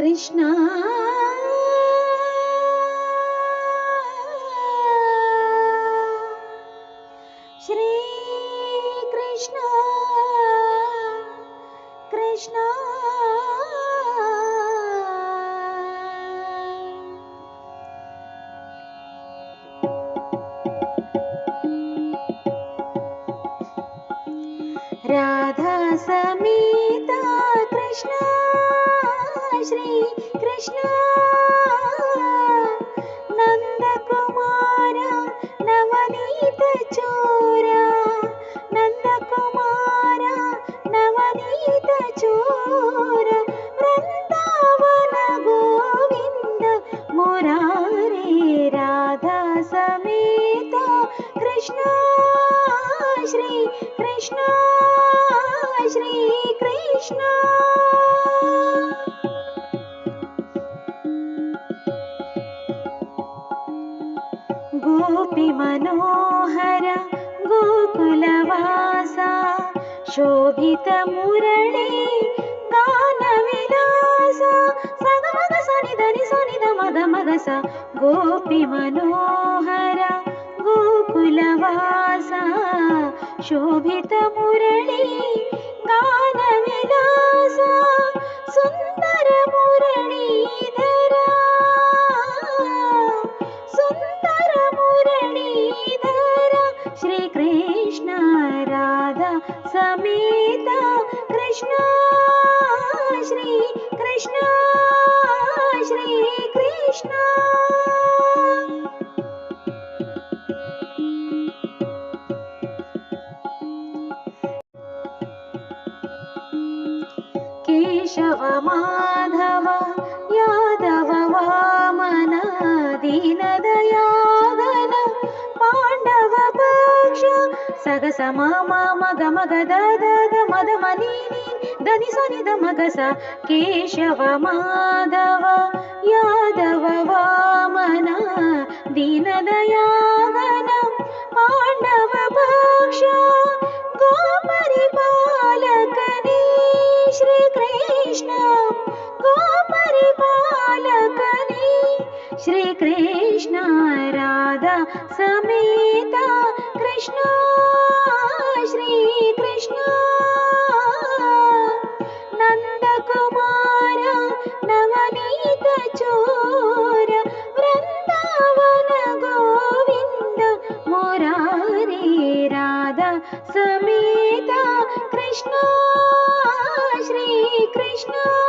कृष्ण। श्री कृष्ण। कृष्ण। राधा समीता कृष्ण श्री कृष्ण नन्दकुमार नवनीत चोरा। नन्दकुमार नवनीत चोर। वृन्दावन गोविन्द मुरारे राधा समेत। कृष्ण श्री कृष्ण श्री कृष्ण गोपीमनोहर गोकुलवासा शोभितमुरळी गानविलास सगमग सनिधनि सनिध मग मग स गोपीमनोहर गोकुलवासा शोभितमुरळी गानविलास सुन्दर समेता कृष्ण श्री कृष्ण केशव माधव सगस माम मग मग द द द मद मनी दनि सनि द मग स केशव माधव यादव वामन दीनदयागन पाण्डव पक्ष गोपरिपालकने श्रीकृष्ण गोपरिपालकने श्रीकृष्ण राधा समेता कृष्ण श्रीकृष्ण नन्दकुमार नवनीत चोर वृन्दावन गोविन्द मुरारे राधा समेता। कृष्ण श्रीकृष्ण